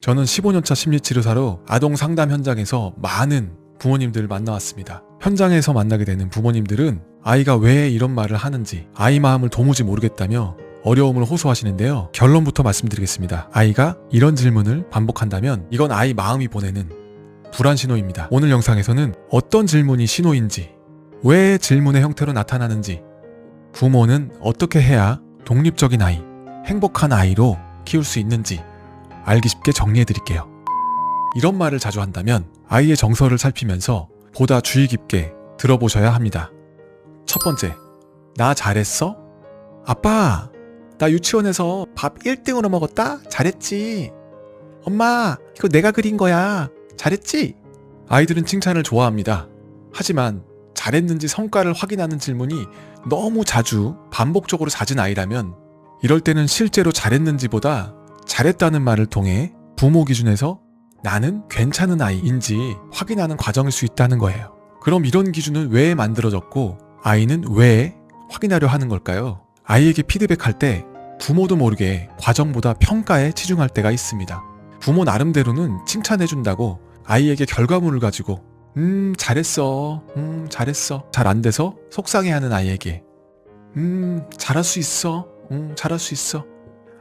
저는 15년차 심리치료사로 아동 상담 현장에서 많은 부모님들을 만나왔습니다. 현장에서 만나게 되는 부모님들은 아이가 왜 이런 말을 하는지 아이 마음을 도무지 모르겠다며 어려움을 호소하시는데요. 결론부터 말씀드리겠습니다. 아이가 이런 질문을 반복한다면 이건 아이 마음이 보내는 불안 신호입니다. 오늘 영상에서는 어떤 질문이 신호인지, 왜 질문의 형태로 나타나는지, 부모는 어떻게 해야 독립적인 아이, 행복한 아이로 키울 수 있는지 알기 쉽게 정리해 드릴게요. 이런 말을 자주 한다면 아이의 정서를 살피면서 보다 주의 깊게 들어보셔야 합니다. 첫 번째, 나 잘했어? 아빠, 나 유치원에서 밥 1등으로 먹었다? 잘했지. 엄마, 이거 내가 그린 거야. 잘했지? 아이들은 칭찬을 좋아합니다. 하지만 잘했는지 성과를 확인하는 질문이 너무 자주 반복적으로 잦은 아이라면 이럴 때는 실제로 잘했는지보다 잘했다는 말을 통해 부모 기준에서 나는 괜찮은 아이인지 확인하는 과정일 수 있다는 거예요. 그럼 이런 기준은 왜 만들어졌고 아이는 왜 확인하려 하는 걸까요? 아이에게 피드백할 때 부모도 모르게 과정보다 평가에 치중할 때가 있습니다. 부모 나름대로는 칭찬해준다고 아이에게 결과물을 가지고 음 잘했어 음 잘했어 잘 안 돼서 속상해하는 아이에게 음 잘할 수 있어 음 잘할 수 있어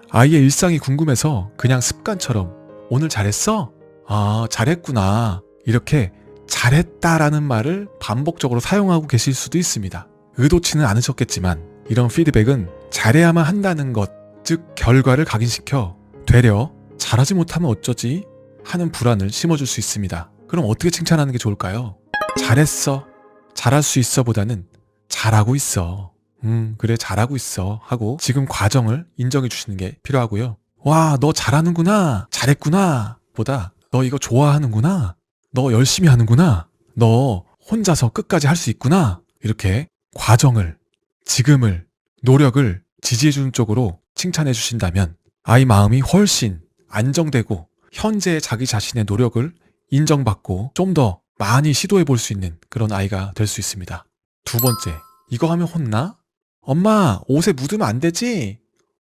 아이의 일상이 궁금해서 그냥 습관처럼 오늘 잘했어? 아 잘했구나 이렇게 잘했다라는 말을 반복적으로 사용하고 계실 수도 있습니다. 의도치는 않으셨겠지만 이런 피드백은 잘해야만 한다는 것, 즉 결과를 각인시켜 되려 잘하지 못하면 어쩌지 하는 불안을 심어줄 수 있습니다. 그럼 어떻게 칭찬하는 게 좋을까요? 잘했어, 잘할 수 있어 보다는 잘하고 있어. 음, 그래, 잘하고 있어. 하고 지금 과정을 인정해 주시는 게 필요하고요. 와, 너 잘하는구나. 잘했구나. 보다 너 이거 좋아하는구나. 너 열심히 하는구나. 너 혼자서 끝까지 할 수 있구나. 이렇게 과정을, 지금을, 노력을 지지해 주는 쪽으로 칭찬해 주신다면 아이 마음이 훨씬 안정되고 현재의 자기 자신의 노력을 인정받고 좀 더 많이 시도해 볼 수 있는 그런 아이가 될 수 있습니다. 두 번째, 이거 하면 혼나? 엄마, 옷에 묻으면 안 되지?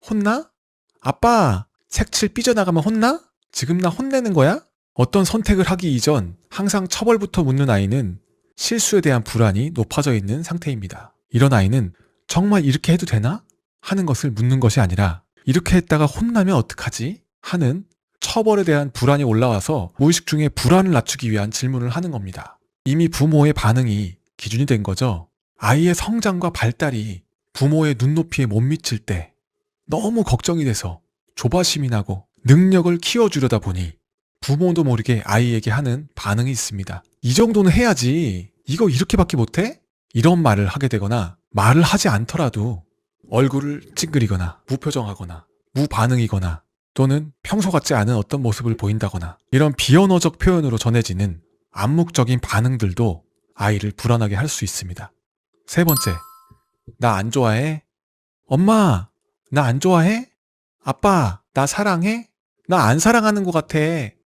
혼나? 아빠, 색칠 삐져나가면 혼나? 지금 나 혼내는 거야? 어떤 선택을 하기 이전 항상 처벌부터 묻는 아이는 실수에 대한 불안이 높아져 있는 상태입니다. 이런 아이는 정말 이렇게 해도 되나? 하는 것을 묻는 것이 아니라 이렇게 했다가 혼나면 어떡하지? 하는 처벌에 대한 불안이 올라와서 무의식 중에 불안을 낮추기 위한 질문을 하는 겁니다. 이미 부모의 반응이 기준이 된 거죠. 아이의 성장과 발달이 부모의 눈높이에 못 미칠 때 너무 걱정이 돼서 조바심이 나고 능력을 키워주려다 보니 부모도 모르게 아이에게 하는 반응이 있습니다. 이 정도는 해야지. 이거 이렇게밖에 못해? 이런 말을 하게 되거나 말을 하지 않더라도 얼굴을 찡그리거나 무표정하거나 무반응이거나 또는 평소 같지 않은 어떤 모습을 보인다거나 이런 비언어적 표현으로 전해지는 암묵적인 반응들도 아이를 불안하게 할 수 있습니다. 세 번째, 나 안 좋아해? 엄마, 나 안 좋아해? 아빠, 나 사랑해? 나 안 사랑하는 것 같아.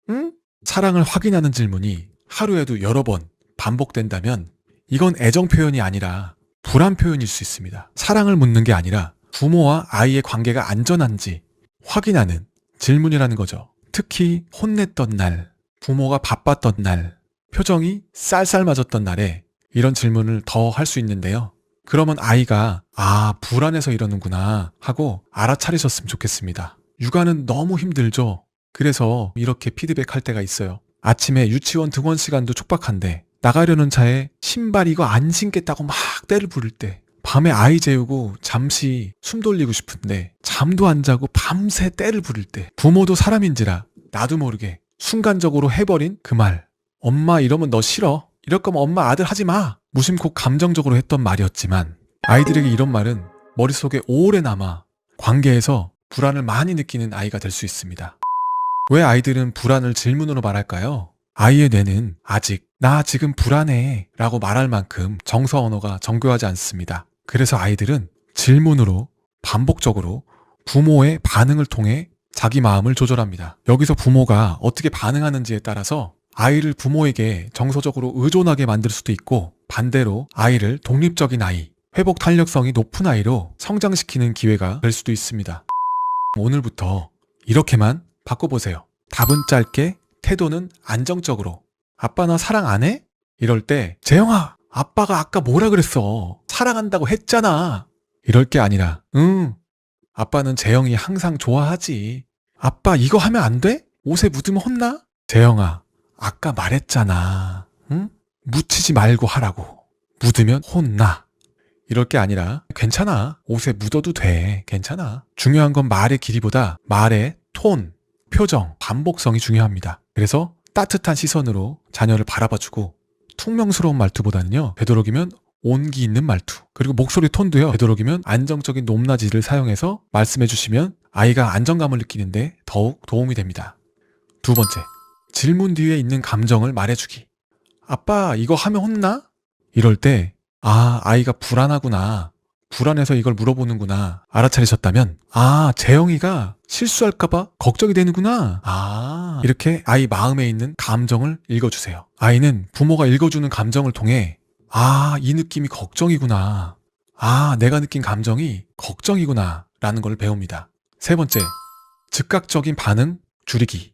응? 사랑을 확인하는 질문이 하루에도 여러 번 반복된다면 이건 애정 표현이 아니라 불안 표현일 수 있습니다. 사랑을 묻는 게 아니라 부모와 아이의 관계가 안전한지 확인하는 질문이라는 거죠. 특히 혼냈던 날, 부모가 바빴던 날, 표정이 쌀쌀 맞았던 날에 이런 질문을 더 할 수 있는데요. 그러면 아이가 아 불안해서 이러는구나 하고 알아차리셨으면 좋겠습니다. 육아는 너무 힘들죠. 그래서 이렇게 피드백할 때가 있어요. 아침에 유치원 등원 시간도 촉박한데 나가려는 차에 신발 이거 안 신겠다고 막 때를 부릴 때 밤에 아이 재우고 잠시 숨 돌리고 싶은데 잠도 안 자고 밤새 때를 부릴 때 부모도 사람인지라 나도 모르게 순간적으로 해버린 그 말 엄마 이러면 너 싫어 이럴 거면 엄마 아들 하지 마 무심코 감정적으로 했던 말이었지만 아이들에게 이런 말은 머릿속에 오래 남아 관계에서 불안을 많이 느끼는 아이가 될 수 있습니다. 왜 아이들은 불안을 질문으로 말할까요? 아이의 뇌는 아직 나 지금 불안해 라고 말할 만큼 정서 언어가 정교하지 않습니다. 그래서 아이들은 질문으로 반복적으로 부모의 반응을 통해 자기 마음을 조절합니다. 여기서 부모가 어떻게 반응하는지에 따라서 아이를 부모에게 정서적으로 의존하게 만들 수도 있고 반대로 아이를 독립적인 아이, 회복 탄력성이 높은 아이로 성장시키는 기회가 될 수도 있습니다. 오늘부터 이렇게만 바꿔보세요. 답은 짧게, 태도는 안정적으로. 아빠 나 사랑 안 해? 이럴 때, 재영아, 아빠가 아까 뭐라 그랬어? 사랑한다고 했잖아. 이럴 게 아니라, 응. 아빠는 재영이 항상 좋아하지. 아빠 이거 하면 안 돼? 옷에 묻으면 혼나? 재영아, 아까 말했잖아. 응? 묻히지 말고 하라고. 묻으면 혼나. 이럴 게 아니라 괜찮아. 옷에 묻어도 돼. 괜찮아. 중요한 건 말의 길이보다 말의 톤, 표정, 반복성이 중요합니다. 그래서 따뜻한 시선으로 자녀를 바라봐주고 퉁명스러운 말투보다는요. 되도록이면 온기 있는 말투. 그리고 목소리 톤도요. 되도록이면 안정적인 높낮이를 사용해서 말씀해 주시면 아이가 안정감을 느끼는데 더욱 도움이 됩니다. 두 번째. 질문 뒤에 있는 감정을 말해주기. 아빠, 이거 하면 혼나? 이럴 때, 아, 아이가 불안하구나. 불안해서 이걸 물어보는구나. 알아차리셨다면, 아, 재영이가 실수할까봐 걱정이 되는구나. 아, 이렇게 아이 마음에 있는 감정을 읽어주세요. 아이는 부모가 읽어주는 감정을 통해, 아, 이 느낌이 걱정이구나. 아, 내가 느낀 감정이 걱정이구나. 라는 걸 배웁니다. 세 번째, 즉각적인 반응 줄이기.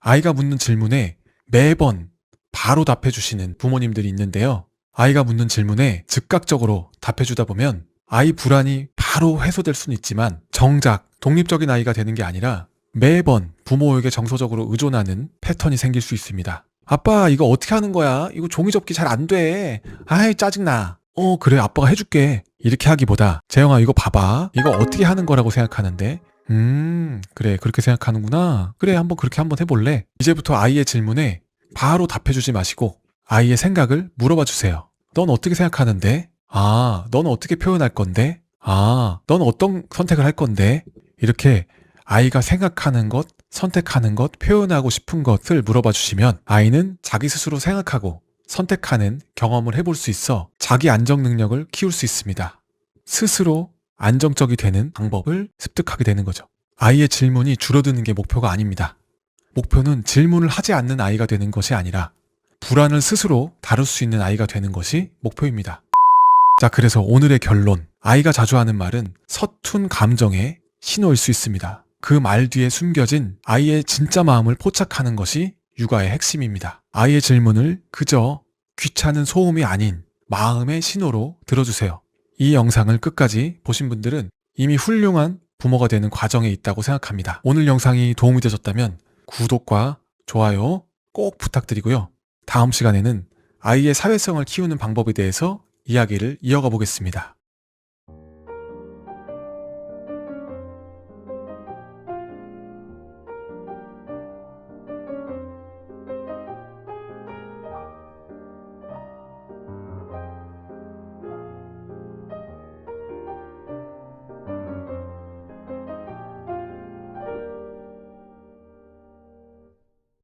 아이가 묻는 질문에 매번 바로 답해주시는 부모님들이 있는데요. 아이가 묻는 질문에 즉각적으로 답해주다 보면 아이 불안이 바로 해소될 수는 있지만 정작 독립적인 아이가 되는 게 아니라 매번 부모에게 정서적으로 의존하는 패턴이 생길 수 있습니다. 아빠, 이거 어떻게 하는 거야? 이거 종이 접기 잘 안 돼. 아이, 짜증나. 어, 그래, 아빠가 해줄게. 이렇게 하기보다, 재영아, 이거 봐봐. 이거 어떻게 하는 거라고 생각하는데? 음, 그래, 그렇게 생각하는구나. 그래, 한번 그렇게 한번 해볼래? 이제부터 아이의 질문에 바로 답해주지 마시고, 아이의 생각을 물어봐 주세요. 넌 어떻게 생각하는데? 아, 넌 어떻게 표현할 건데? 아, 넌 어떤 선택을 할 건데? 이렇게 아이가 생각하는 것, 선택하는 것, 표현하고 싶은 것을 물어봐 주시면 아이는 자기 스스로 생각하고 선택하는 경험을 해볼 수 있어 자기 안정 능력을 키울 수 있습니다. 스스로 안정적이 되는 방법을 습득하게 되는 거죠. 아이의 질문이 줄어드는 게 목표가 아닙니다. 목표는 질문을 하지 않는 아이가 되는 것이 아니라 불안을 스스로 다룰 수 있는 아이가 되는 것이 목표입니다. 자, 그래서 오늘의 결론. 아이가 자주 하는 말은 서툰 감정의 신호일 수 있습니다. 그 말 뒤에 숨겨진 아이의 진짜 마음을 포착하는 것이 육아의 핵심입니다. 아이의 질문을 그저 귀찮은 소음이 아닌 마음의 신호로 들어주세요. 이 영상을 끝까지 보신 분들은 이미 훌륭한 부모가 되는 과정에 있다고 생각합니다. 오늘 영상이 도움이 되셨다면 구독과 좋아요 꼭 부탁드리고요. 다음 시간에는 아이의 사회성을 키우는 방법에 대해서 이야기를 이어가 보겠습니다.